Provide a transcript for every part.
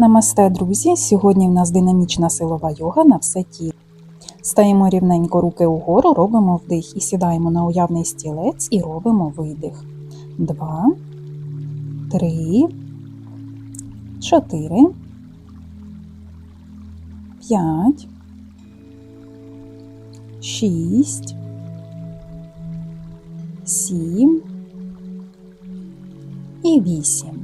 Намасте, друзі! Сьогодні в нас динамічна силова йога на все тіло. Стаємо рівненько руки угору, робимо вдих і сідаємо на уявний стілець і робимо видих. Два, три, чотири, п'ять, шість, сім і вісім.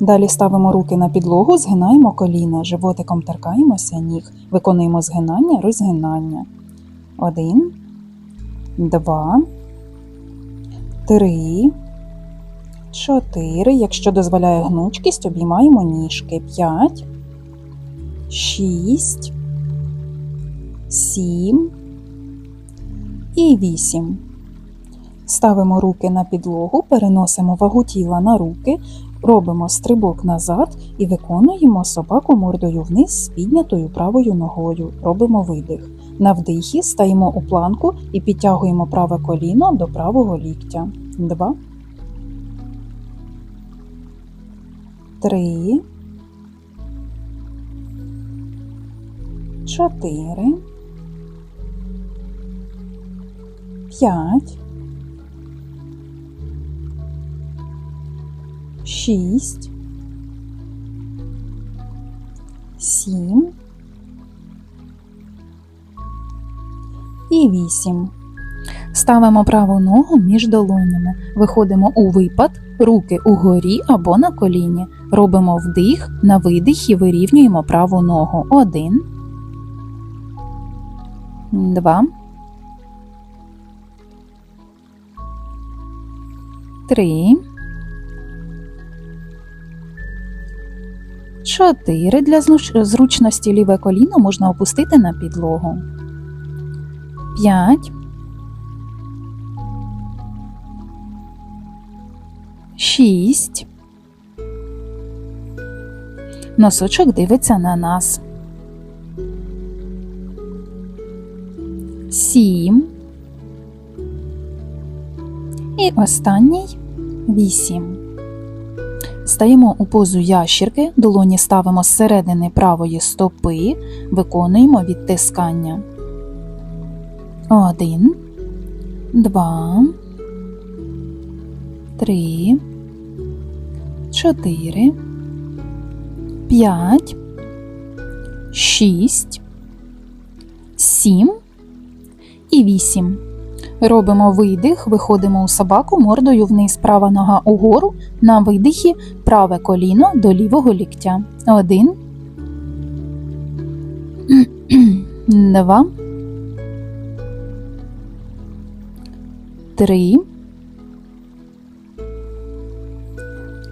Далі ставимо руки на підлогу, згинаємо коліна, животиком торкаємося ніг, виконуємо згинання, розгинання. Один, два, три, чотири. Якщо дозволяє гнучкість, обіймаємо ніжки. П'ять, шість, сім і вісім. Ставимо руки на підлогу, переносимо вагу тіла на руки, робимо стрибок назад і виконуємо собаку мордою вниз з піднятою правою ногою. Робимо видих. На вдихі стаємо у планку і підтягуємо праве коліно до правого ліктя. Два. Три. Чотири. П'ять. Шість, сім і вісім. Ставимо праву ногу між долонями. Виходимо у випад, руки угорі або на коліні. Робимо вдих, на видихі вирівнюємо праву ногу. Один. Два. Три. Чотири. Для зручності ліве коліно можна опустити на підлогу. П'ять. Шість. Носочок дивиться на нас. Сім. І останній вісім. Стаємо у позу ящірки, долоні ставимо з середини правої стопи, виконуємо відтискання. Один, два, три, чотири, п'ять, шість, сім і вісім. Робимо видих, виходимо у собаку мордою вниз, права нога угору, на видихі праве коліно до лівого ліктя. Один. Два. Три.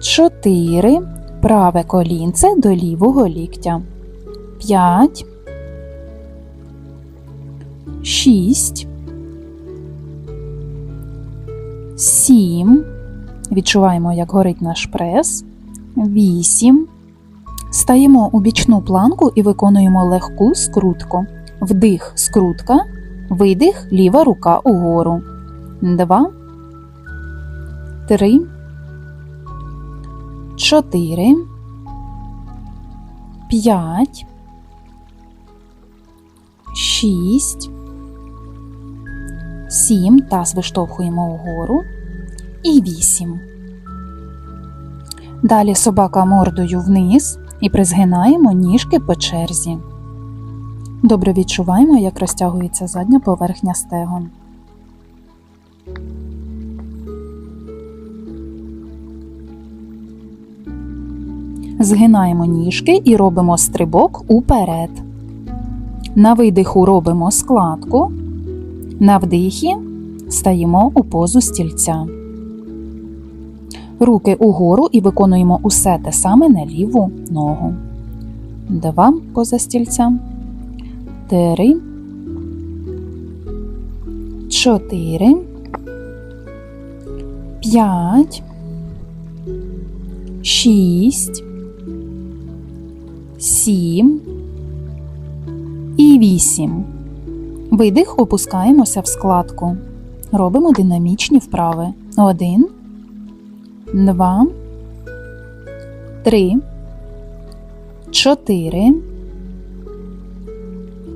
Чотири. Праве колінце до лівого ліктя. П'ять. Шість. Сім. Відчуваємо, як горить наш прес. Вісім. Стаємо у бічну планку і виконуємо легку скрутку. Вдих, скрутка, видих, ліва рука угору. Два. Три. Чотири. П'ять. Шість. Сім. Таз виштовхуємо угору. І вісім. Далі собака мордою вниз і призгинаємо ніжки по черзі. Добре відчуваємо, як розтягується задня поверхня стегон. Згинаємо ніжки і робимо стрибок уперед. На видиху робимо складку. На вдихі стаємо у позу стільця. Руки угору і виконуємо усе те саме на ліву ногу. Два поза стільця. Три. Чотири. П'ять. Шість. Сім. І вісім. Видих опускаємося в складку. Робимо динамічні вправи. Один, два, три, чотири.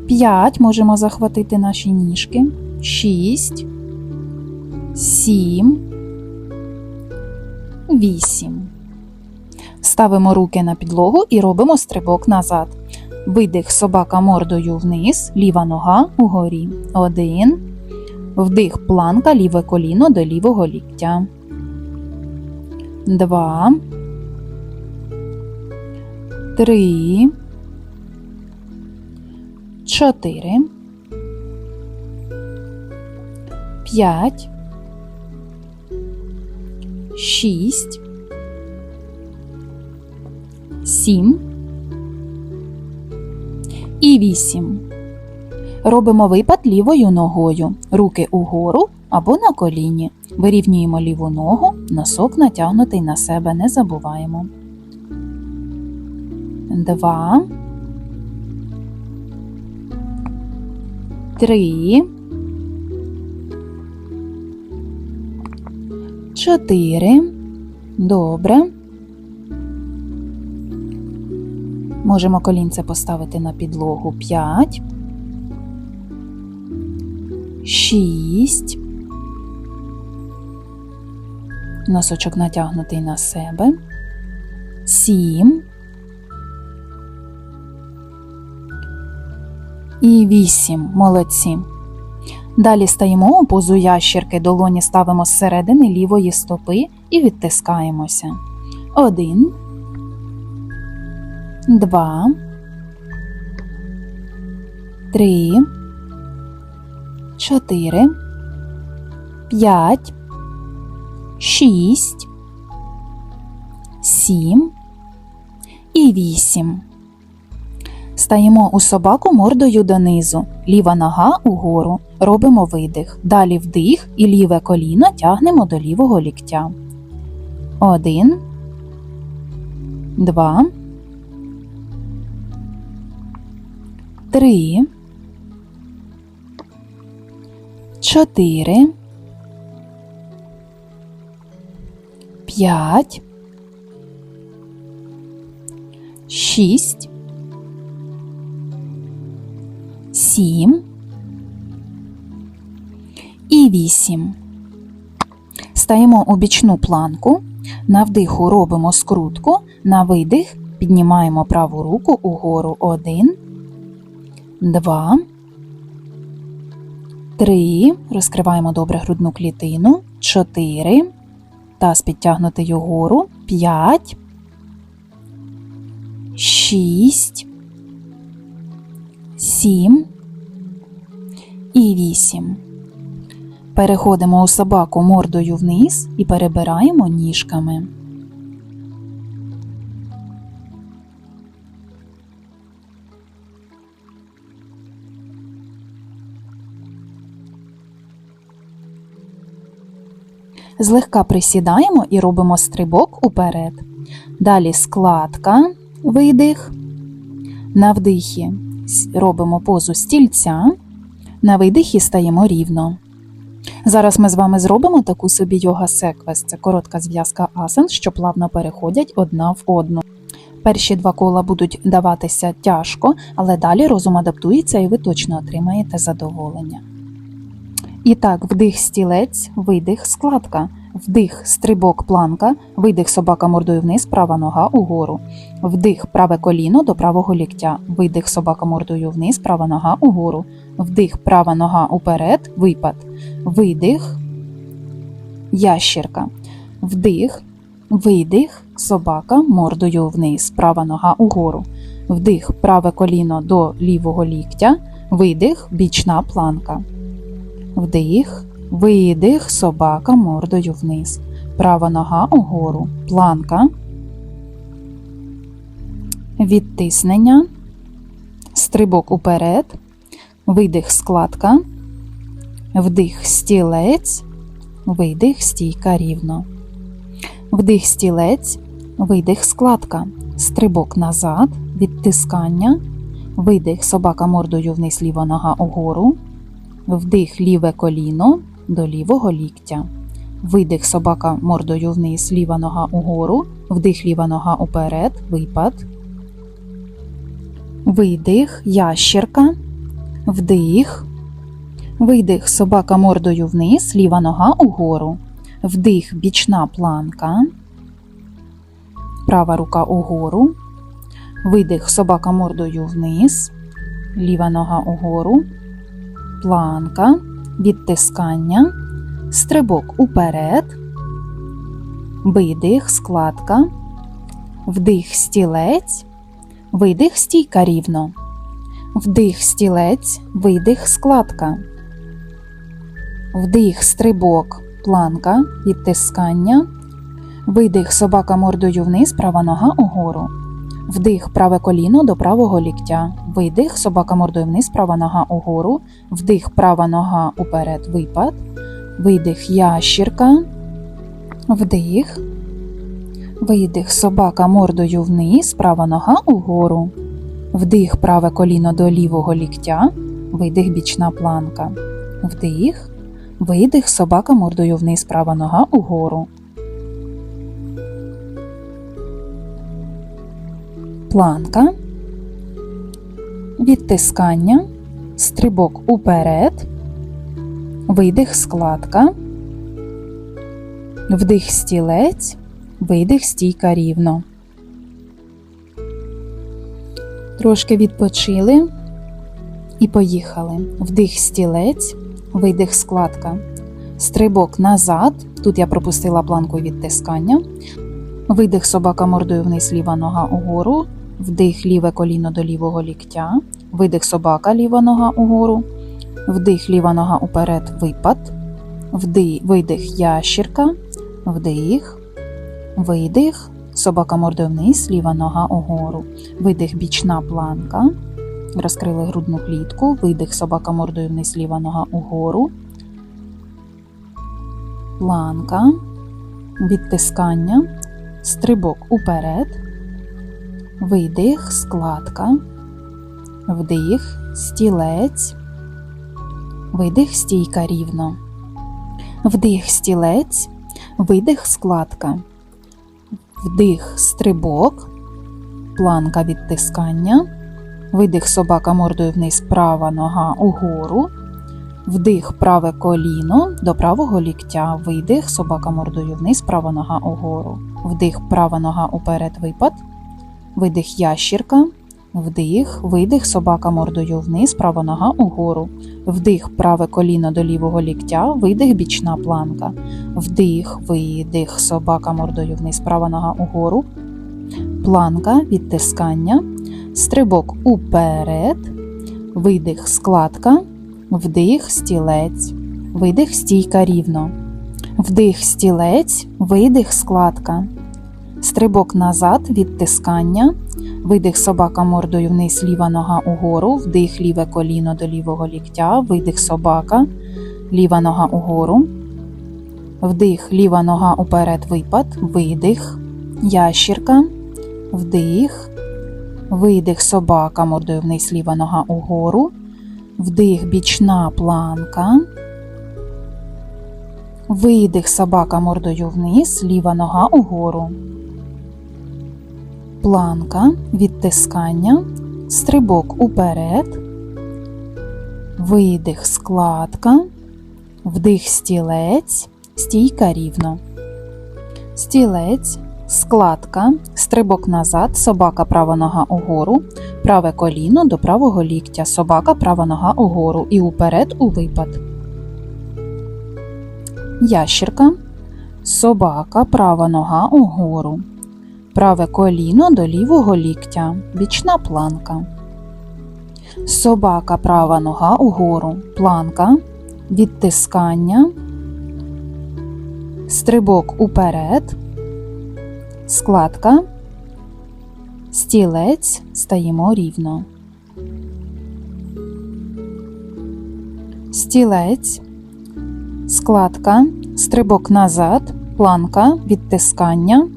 П'ять. Можемо захватити наші ніжки. Шість. Сім. Вісім. Ставимо руки на підлогу і робимо стрибок назад. Видих собака мордою вниз, ліва нога угорі. Один. Вдих планка, ліве коліно до лівого ліктя. Два. Три. Чотири. П'ять. Шість. Сім. І вісім. Робимо випад лівою ногою. Руки угору або на коліні. Вирівнюємо ліву ногу, носок натягнутий на себе, не забуваємо. Два. Три. Чотири. Добре. Можемо колінце поставити на підлогу. П'ять. Шість. Носочок натягнутий на себе. Сім. І вісім. Молодці. Далі стаємо у позу ящірки, долоні ставимо зсередини лівої стопи і відтискаємося. Один. Два. Три. Чотири. П'ять. Шість. Сім. І вісім. Стаємо у собаку мордою донизу, ліва нога угору. Робимо видих. Далі вдих і ліве коліно тягнемо до лівого ліктя. Один. Два. Три. Чотири. П'ять. Шість. Сім. І вісім. Стаємо у бічну планку. На вдиху робимо скрутку. На видих піднімаємо праву руку угору. Один. Два. Три. Розкриваємо добре грудну клітину. Чотири. Таз підтягнутий угору. П'ять. Шість. Сім. І вісім. Переходимо у собаку мордою вниз і перебираємо ніжками. Злегка присідаємо і робимо стрибок уперед. Далі складка, видих. На вдихі робимо позу стільця. На видихі стаємо рівно. Зараз ми з вами зробимо таку собі йога секвес. Це коротка зв'язка асан, що плавно переходять одна в одну. Перші два кола будуть даватися тяжко, але далі розум адаптується і ви точно отримаєте задоволення. І так, вдих стілець, видих складка, вдих стрибок планка, видих собака мордою вниз, права нога угору. Вдих праве коліно до правого ліктя, видих собака мордою вниз, права нога угору. Вдих права нога уперед, випад. Видих, ящірка. Вдих, видих, собака мордою вниз, права нога угору. Вдих праве коліно до лівого ліктя, видих, бічна планка. Вдих, видих, собака мордою вниз. Права нога угору. Планка. Відтиснення. Стрибок уперед. Видих складка. Вдих стілець. Видих стійка рівно. Вдих стілець. Видих складка. Стрибок назад. Відтискання. Видих собака мордою вниз ліва нога угору. Вдих ліве коліно до лівого ліктя. Видих собака мордою вниз, ліва нога угору, вдих ліва нога уперед, випад. видих, ящірка, вдих, видих, собака мордою вниз, ліва нога угору, вдих, бічна планка, права рука угору, видих, собака мордою вниз, ліва нога угору, планка, відтискання, стрибок уперед, видих, складка, вдих, стілець, видих, стійка рівно, вдих, стілець, видих, складка, вдих, стрибок, планка, відтискання, видих, собака мордою вниз, права нога угору. Вдих праве коліно до правого ліктя. Видих, собака мордою вниз, права нога угору. Вдих, права нога уперед, випад. Видих, ящірка. Вдих. Видих, собака мордою вниз, права нога угору. Вдих, праве коліно до лівого ліктя. Видих, бічна планка. Вдих. Видих, собака мордою вниз, права нога угору. Планка, відтискання, стрибок уперед, видих складка, вдих стілець, видих стійка рівно. Трошки відпочили. І поїхали. Вдих стілець, видих складка, стрибок назад. Тут я пропустила планку відтискання. Видих собака мордою вниз, ліва нога угору, вдих ліве коліно до лівого ліктя, видих собака, ліва нога угору, вдих ліва нога уперед, випад, вдих, видих ящірка, вдих, видих, собака мордою вниз, ліва нога угору, видих бічна планка, розкрили грудну клітку, видих собака мордою вниз, ліва нога угору, планка, відтискання. Стрибок уперед, видих, складка, вдих, стілець, видих, стійка рівно, вдих, стілець, видих, складка, вдих, стрибок, планка відтискання, видих, собака мордою вниз, права нога угору. Вдих праве коліно до правого ліктя, видих, собака мордою вниз, права нога угору. Вдих, права нога уперед, випад. Видих ящірка. Вдих, видих, собака мордою вниз, права нога угору. Вдих, праве коліно до лівого ліктя, видих, бічна планка. Вдих, видих, собака мордою вниз, права нога угору. Планка, відтискання. Стрибок уперед. Видих, складка. Вдих, стілець. Видих, стійка рівно. Вдих, стілець, видих, складка. Стрибок назад, відтискання. Видих собака мордою вниз, ліва нога угору, вдих ліве коліно до лівого ліктя, видих собака, ліва нога угору. Вдих, ліва нога уперед, випад, видих, ящірка, вдих, видих собака мордою вниз, ліва нога угору. Вдих, бічна планка. Видих собака мордою вниз, ліва нога угору. Планка, відтискання, стрибок уперед, видих складка, вдих стілець, стійка рівно. Стілець, складка, стрибок назад, собака права нога угору, праве коліно до правого ліктя, собака права нога угору і уперед у випад. Ящірка, собака, права нога угору, праве коліно до лівого ліктя, бічна планка. Собака, права нога угору, планка, відтискання, стрибок уперед, складка, стілець, стаємо рівно. Стілець, складка, стрибок назад, планка, відтискання,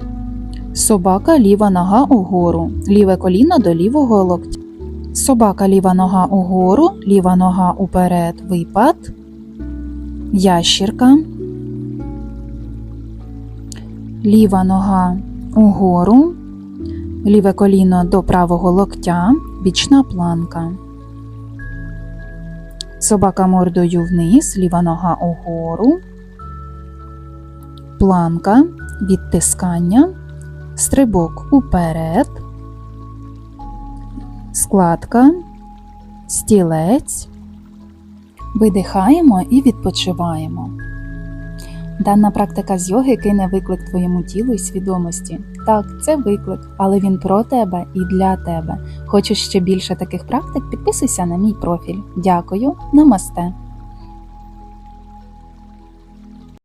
собака ліва нога угору, ліве коліно до лівого локтя. Собака ліва нога угору, ліва нога уперед, випад, ящірка, ліва нога угору, ліве коліно до правого локтя, бічна планка. Собака мордою вниз, ліва нога угору. Планка, відтискання, стрибок уперед, складка, стілець. Видихаємо і відпочиваємо. Дана практика з йоги кине виклик твоєму тілу і свідомості. Так, це виклик, але він про тебе і для тебе. Хочеш ще більше таких практик? Підписуйся на мій профіль. Дякую, намасте!